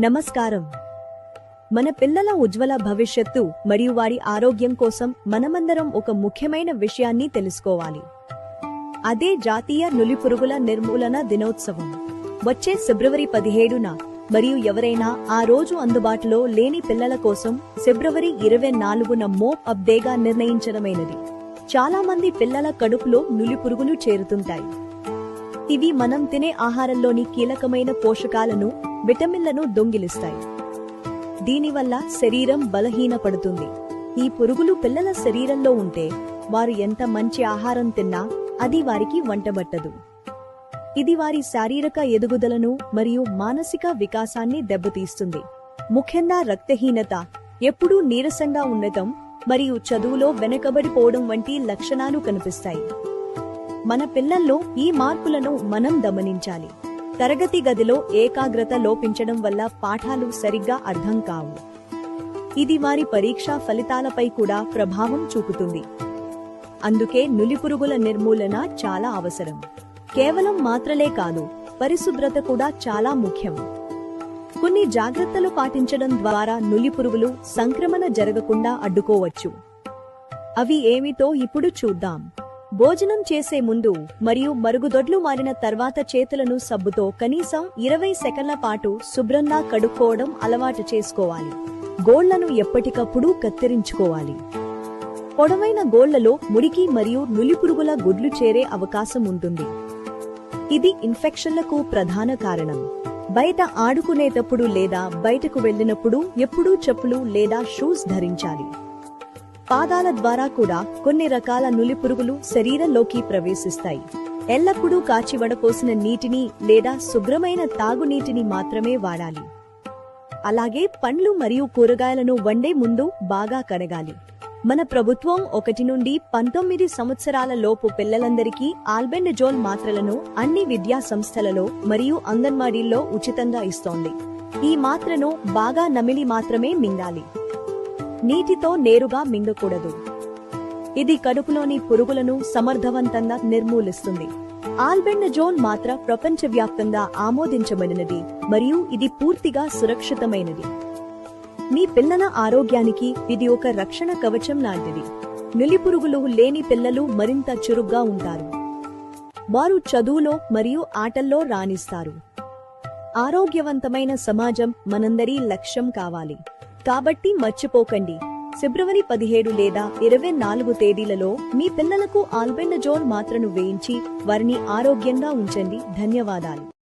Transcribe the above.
నమస్కారం. మన పిల్లల ఉజ్వల భవిష్యత్తు మరియు వారి ఆరోగ్యం కోసం మనమందరం ఒక ముఖ్యమైన విషయాన్ని తెలుసుకోవాలి. అదే జాతీయ నులిపురుగుల నిర్మూలన దినోత్సవం. వచ్చే ఫిబ్రవరి పదిహేడున మరియు ఎవరైనా ఆ రోజు అందుబాటులో లేని పిల్లల కోసం ఫిబ్రవరి ఇరవై నాలుగున మోప్ అప్డేగా నిర్ణయించడమైనది. చాలా మంది పిల్లల కడుపులో నులిపురుగులు చేరుతుంటాయి. ఇవి మనం తినే ఆహారంలోని కీలకమైన పోషకాలను విటమిన్లను దొంగిలిస్తాయి. దీనివల్ల శరీరం బలహీనపడుతుంది. ఈ పురుగులు పిల్లల శరీరంలో ఉంటే వారు ఎంత మంచి ఆహారం తిన్నా అది వారికి వంటబట్టదు. ఇది వారి శారీరక ఎదుగుదలను మరియు మానసిక వికాసాన్ని దెబ్బతీస్తుంది. ముఖ్యంగా రక్తహీనత ఎప్పుడూ నీరసంగా ఉండటం మరియు చదువులో వెనకబడిపోవడం వంటి లక్షణాలు కనిపిస్తాయి. మన పిల్లల్లో ఈ మార్పులను మనం గమనించాలి. తరగతి గదిలో ఏకాగ్రత లోపించడం వల్ల పాఠాలు సరిగ్గా అర్థం కావు. ఇది వారి పరీక్షా ఫలితాలపై కూడా ప్రభావం చూపుతుంది. అందుకే నులిపురుగుల నిర్మూలన చాలా అవసరం. కేవలం మాత్రలే కాదు పరిశుభ్రత కూడా చాలా ముఖ్యం. కొన్ని జాగ్రత్తలు పాటించడం ద్వారా నులిపురుగులు సంక్రమణ జరగకుండా అడ్డుకోవచ్చు. అవి ఏమిటో ఇప్పుడు చూద్దాం. భోజనం చేసే ముందు మరియు మరుగుదొడ్లు మారిన తర్వాత చేతులను సబ్బుతో కనీసం ఇరవై సెకన్ల పాటు శుభ్రంగా కడుక్కోవడం అలవాటు చేసుకోవాలి. గోళ్ళను ఎప్పటికప్పుడు కత్తిరించుకోవాలి. పొడవైన గోళ్ళలో మురికి మరియు నులిపురుగుల గుడ్లు చేరే అవకాశం ఉంటుంది. ఇది ఇన్ఫెక్షన్లకు ప్రధాన కారణం. బయట ఆడుకునేటప్పుడు లేదా బయటకు వెళ్ళినప్పుడు ఎప్పుడూ చెప్పులు లేదా షూస్ ధరించాలి. పాదాల ద్వారా కూడా కొన్ని రకాల నులి పురుగులు శరీరంలోకి ప్రవేశిస్తాయి. ఎల్లప్పుడూ కాచి వడపోసిన నీటిని లేదా శుభ్రమైన తాగునీటిని మాత్రమే వాడాలి. అలాగే పండ్లు మరియు కూరగాయలను వండే ముందు బాగా కడగాలి. మన ప్రభుత్వం ఒకటి నుండి పంతొమ్మిది సంవత్సరాల లోపు పిల్లలందరికీ ఆల్బెండజోల్ మాత్రలను అన్ని విద్యా సంస్థలలో మరియు అంగన్వాడీల్లో ఉచితంగా ఇస్తోంది. ఈ మాత్రను బాగా నమిలి మాత్రమే మింగాలి. నీటితో నేరుగా మింగకూడదు. ఇది కడుపులోని పురుగులను సమర్థవంతంగా నిర్మూలిస్తుంది. ఆల్బెండజోన్ మాత్ర ప్రపంచవ్యాప్తంగా ఆమోదించబడినది మరియు ఇది పూర్తిగా సురక్షితమైనది. మీ పిల్లల ఆరోగ్యానికి ఇది ఒక రక్షణ కవచం లాంటిది. నులిపురుగులు లేని పిల్లలు మరింత చురుగ్గా ఉంటారు. వారు చదువులో మరియు ఆటల్లో రాణిస్తారు. ఆరోగ్యవంతమైన సమాజం మనందరి లక్ష్యం కావాలి. కాబట్టి మర్చిపోకండి. ఫిబ్రవరి పదిహేడు లేదా ఇరవై నాలుగు తేదీలలో మీ పిల్లలకు ఆల్బెండజోల్ మాత్రను వేయించి వారిని ఆరోగ్యంగా ఉంచండి. ధన్యవాదాలు.